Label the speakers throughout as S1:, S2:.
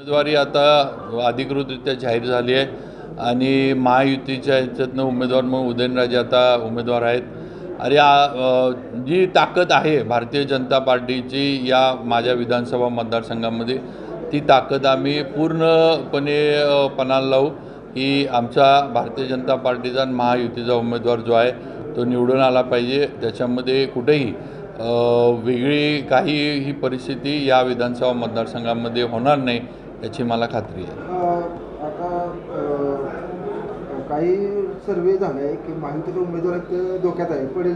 S1: उमेदवारी आता अधिकृतरित्या जाहीर झाली आहे. आणि महायुतीच्या ह्याच्यातनं उमेदवार म्हणून उदयनराजे आता उमेदवार आहेत. आणि जी ताकद आहे भारतीय जनता पार्टीची या माझ्या विधानसभा मतदारसंघामध्ये ती ताकद आम्ही पूर्णपणे पणाला लावू की आमचा भारतीय जनता पार्टीचा आणि महायुतीचा उमेदवार जो आहे तो निवडून आला पाहिजे. त्याच्यामध्ये कुठेही वेगळी काही ही परिस्थिती या विधानसभा मतदारसंघामध्ये होणार नाही. याची मला खात्री आहे.
S2: आता अ, काही सर्वे झाले आहे की महायुतीचे उमेदवार धोक्यात आहे पडेल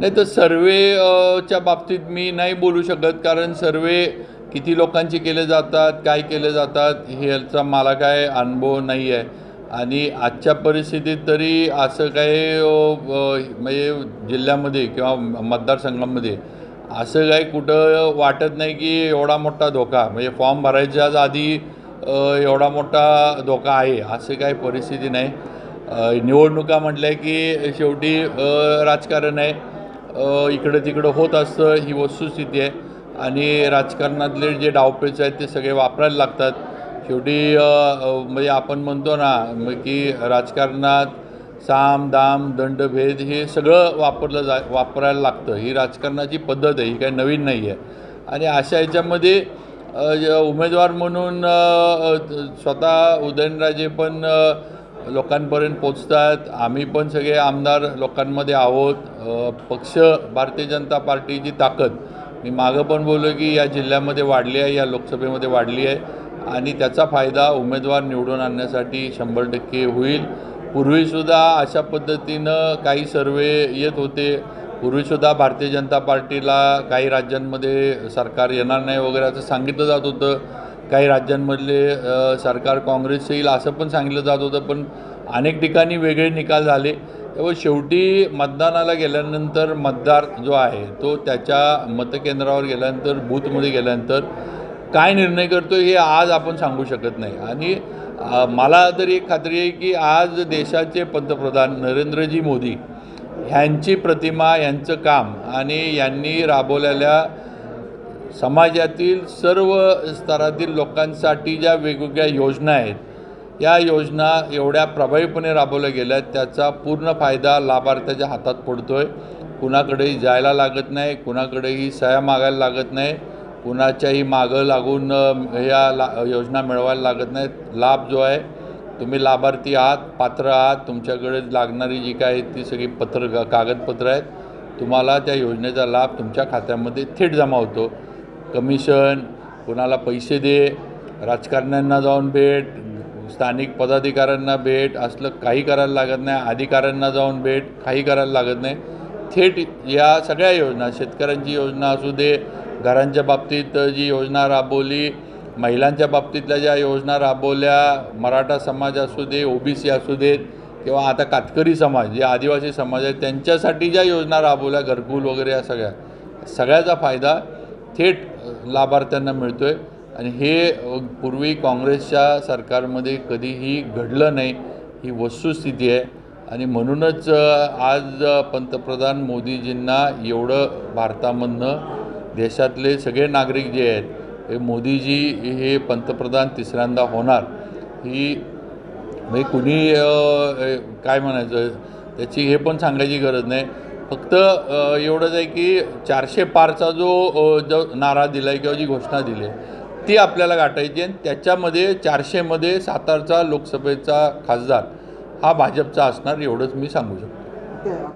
S1: नाही तर सर्वे अ, च्या बाबतीत मी नाही बोलू शकत कारण सर्वे किती लोकांचे केले जातात काय केले जातात हे याचा मला काय अनुभव नाही आहे. आणि आजच्या परिस्थितीत तरी असं अ, म्हणजे जिल्ह्यामध्ये किंवा मतदारसंघामध्ये असं काही कुठं वाटत नाही की एवढा मोठा धोका. म्हणजे फॉर्म भरायच्याच आधी एवढा मोठा धोका आहे असं काही परिस्थिती नाही. निवडणुका म्हटल्या की शेवटी राजकारण आहे. इकडं तिकडं होत असतं ही वस्तुस्थिती आहे. आणि राजकारणातले जे डावपेच आहेत ते सगळे वापरायला लागतात. शेवटी म्हणजे आपण म्हणतो ना की राजकारणात साम दाम दंडभेद हे सगळं वापरलं जा वापरायला लागतं. ही राजकारणाची पद्धत आहे ही काही नवीन नाही आहे. आणि अशा ह्याच्यामध्ये उमेदवार म्हणून स्वतः उदयनराजे पण लोकांपर्यंत पोचतात आम्ही पण सगळे आमदार लोकांमध्ये आहोत. पक्ष भारतीय जनता पार्टीची ताकद. मी मागं पण बोललो की या जिल्ह्यामध्ये वाढली आहे या लोकसभेमध्ये वाढली आहे. आणि त्याचा फायदा उमेदवार निवडून आणण्यासाठी शंभर टक्के होईल. पूर्वीसुद्धा अशा पद्धतीनं काही सर्वे येत होते. पूर्वीसुद्धा भारतीय जनता पार्टीला काही राज्यांमध्ये सरकार येणार नाही वगैरे असं सांगितलं जात होतं. काही राज्यांमधले सरकार काँग्रेस येईल असं पण सांगितलं जात होतं पण अनेक ठिकाणी वेगळे निकाल झाले. त्यामुळे शेवटी मतदानाला गेल्यानंतर मतदार जो आहे तो त्याच्या मतकेंद्रावर गेल्यानंतर बूथमध्ये गेल्यानंतर काय निर्णय करतो हे आज आपण सांगू शकत नाही. आणि मला तरी एक खात्री आहे की आज देशाचे पंतप्रधान नरेंद्रजी मोदी ह्यांची प्रतिमा यांचं काम आणि यांनी राबवलेल्या समाजातील सर्व स्तरातील लोकांसाठी ज्या वेगवेगळ्या योजना आहेत या योजना एवढ्या प्रभावीपणे राबवल्या गेल्या आहेत त्याचा पूर्ण फायदा लाभार्थ्याच्या हातात पडतो आहे कुणाकडेही जायला लागत नाही कुणाकडेही सह्या मागायला लागत नाही. कुणाच्याही मागं लागून ह्या या ला योजना मिळवायला लागत नाहीत. लाभ जो आहे तुम्ही लाभार्थी आहात पात्र आहात तुमच्याकडे लागणारी जी काय ती सगळी पत्र कागदपत्रं कागदपत्र आहेत. तुम्हाला त्या योजनेचा लाभ तुमच्या खात्यामध्ये थेट जमा होतो. कमिशन कुणाला पैसे दे राजकारण्यांना जाऊन भेट स्थानिक पदाधिकाऱ्यांना भेट असलं काही करायला लागत नाही अधिकाऱ्यांना जाऊन भेट काही करायला लागत नाही. थेट या सगळ्या योजना शेतकऱ्यांची योजना असू दे घरांच्या बाबतीत जी योजना राबवली महिलांच्या बाबतीतल्या ज्या योजना राबवल्या मराठा समाज असू दे ओबीसी असू देत किंवा आता कातकरी समाज जे आदिवासी समाज आहे त्यांच्यासाठी ज्या योजना राबवल्या घरकुल वगैरे या सगळ्या सगळ्याचा फायदा थेट लाभार्थ्यांना मिळतो आहे आणि हे पूर्वी काँग्रेसच्या सरकारमध्ये कधीही घडलं नाही ही वस्तुस्थिती आहे. आणि म्हणूनच आज पंतप्रधान मोदीजींना एवढं भारतामधनं देशातले सगळे नागरिक जे आहेत हे मोदीजी हे पंतप्रधान तिसऱ्यांदा होणार. ही म्हणजे कुणी काय म्हणायचं? त्याची हे पण सांगायची गरज नाही. फक्त एवढंच आहे की चारशे पारचा जो जो नारा दिला आहे किंवा जी घोषणा दिली आहे ती आपल्याला गाठायची आहे. आणि त्याच्यामध्ये चारशेमध्ये सातारचा लोकसभेचा खासदार हा भाजपचा असणार एवढंच मी सांगू शकतो.